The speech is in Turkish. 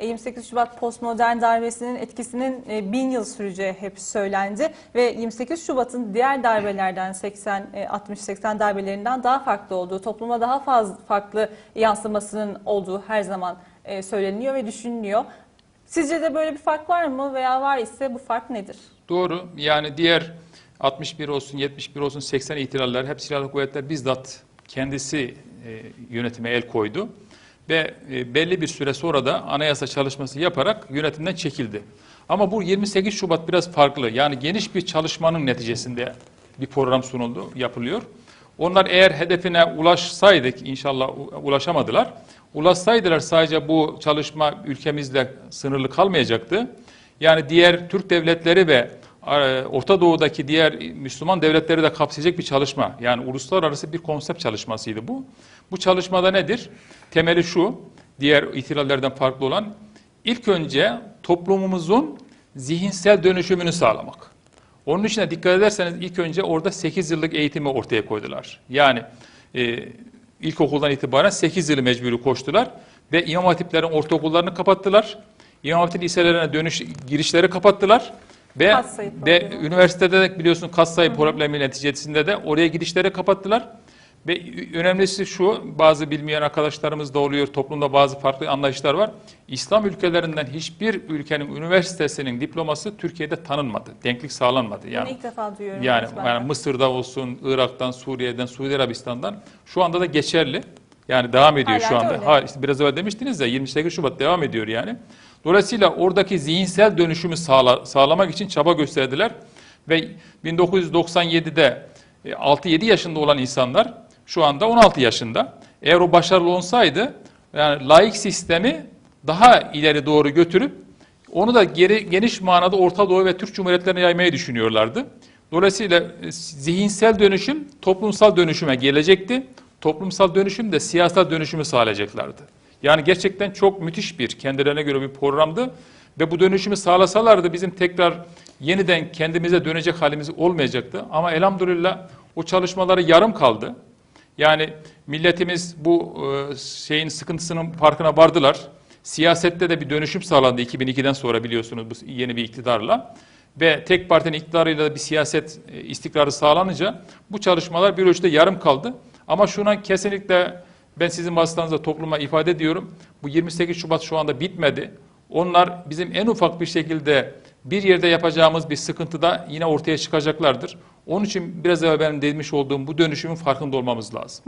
E, 28 Şubat postmodern darbesinin etkisinin e, bin yıl süreceği hep söylendi ve 28 Şubat'ın diğer darbelerden 80 e, 60-80 darbelerinden daha farklı olduğu, topluma daha fazla farklı yansımasının olduğu her zaman e, söyleniyor ve düşünülüyor. Sizce de böyle bir fark var mı veya var ise bu fark nedir? Doğru. Yani diğer 61 olsun, 71 olsun, 80 ihtilaller hep silahlı kuvvetler bizzat kendisi e, yönetime el koydu. Ve e, belli bir süre sonra da anayasa çalışması yaparak yönetimden çekildi. Ama bu 28 Şubat biraz farklı. Yani geniş bir çalışmanın neticesinde bir program sunuldu, yapılıyor. Onlar eğer hedefine ulaşsaydık, inşallah ulaşamadılar. Ulaşsaydılar sadece bu çalışma ülkemizle sınırlı kalmayacaktı. Yani diğer Türk devletleri ve Orta Doğu'daki diğer Müslüman devletleri de kapsayacak bir çalışma. Yani uluslararası bir konsept çalışmasıydı bu. Bu çalışmada nedir? Temeli şu, diğer ihtilallerden farklı olan, ilk önce toplumumuzun zihinsel dönüşümünü sağlamak. Onun için de dikkat ederseniz ilk önce orada 8 yıllık eğitimi ortaya koydular. Yani e, ilkokuldan itibaren 8 yılı mecburi koştular ve imam hatiplerin ortaokullarını kapattılar. İmam hatip liselerine dönüş girişleri kapattılar. Ve, Kas sayı ve üniversitede de biliyorsun kas sayı problemi neticesinde de oraya gidişleri kapattılar. Ve önemlisi şu, bazı bilmeyen arkadaşlarımız da oluyor, toplumda bazı farklı anlayışlar var. İslam ülkelerinden hiçbir ülkenin üniversitesinin diploması Türkiye'de tanınmadı, denklik sağlanmadı. Bunu Yani ilk defa duyuyorum. yani, yani Mısır'da olsun, Irak'tan, Suriye'den, Suudi Arabistan'dan şu anda da geçerli. Yani devam ediyor Hala şu da anda. öyle. Ha, işte biraz evvel demiştiniz ya 28 Şubat devam ediyor yani. Dolayısıyla oradaki zihinsel dönüşümü sağla, sağlamak için çaba gösterdiler. Ve 1997'de e, 6-7 yaşında olan insanlar şu anda 16 yaşında. Eğer o başarılı olsaydı yani laik sistemi daha ileri doğru götürüp onu da geri, geniş manada Orta Doğu ve Türk Cumhuriyetlerine yaymayı düşünüyorlardı. Dolayısıyla e, zihinsel dönüşüm toplumsal dönüşüme gelecekti. Toplumsal dönüşüm de siyasal dönüşümü sağlayacaklardı. Yani gerçekten çok müthiş bir kendilerine göre bir programdı. Ve bu dönüşümü sağlasalardı bizim tekrar yeniden kendimize dönecek halimiz olmayacaktı. Ama elhamdülillah o çalışmaları yarım kaldı. Yani milletimiz bu e, şeyin sıkıntısının farkına vardılar. Siyasette de bir dönüşüm sağlandı 2002'den sonra biliyorsunuz bu yeni bir iktidarla. Ve tek partinin iktidarıyla da bir siyaset e, istikrarı sağlanınca bu çalışmalar bir ölçüde yarım kaldı. Ama şuna kesinlikle ben sizin vasıtanızda topluma ifade ediyorum. Bu 28 Şubat şu anda bitmedi. Onlar bizim en ufak bir şekilde bir yerde yapacağımız bir sıkıntıda yine ortaya çıkacaklardır. Onun için biraz evvel benim demiş olduğum bu dönüşümün farkında olmamız lazım.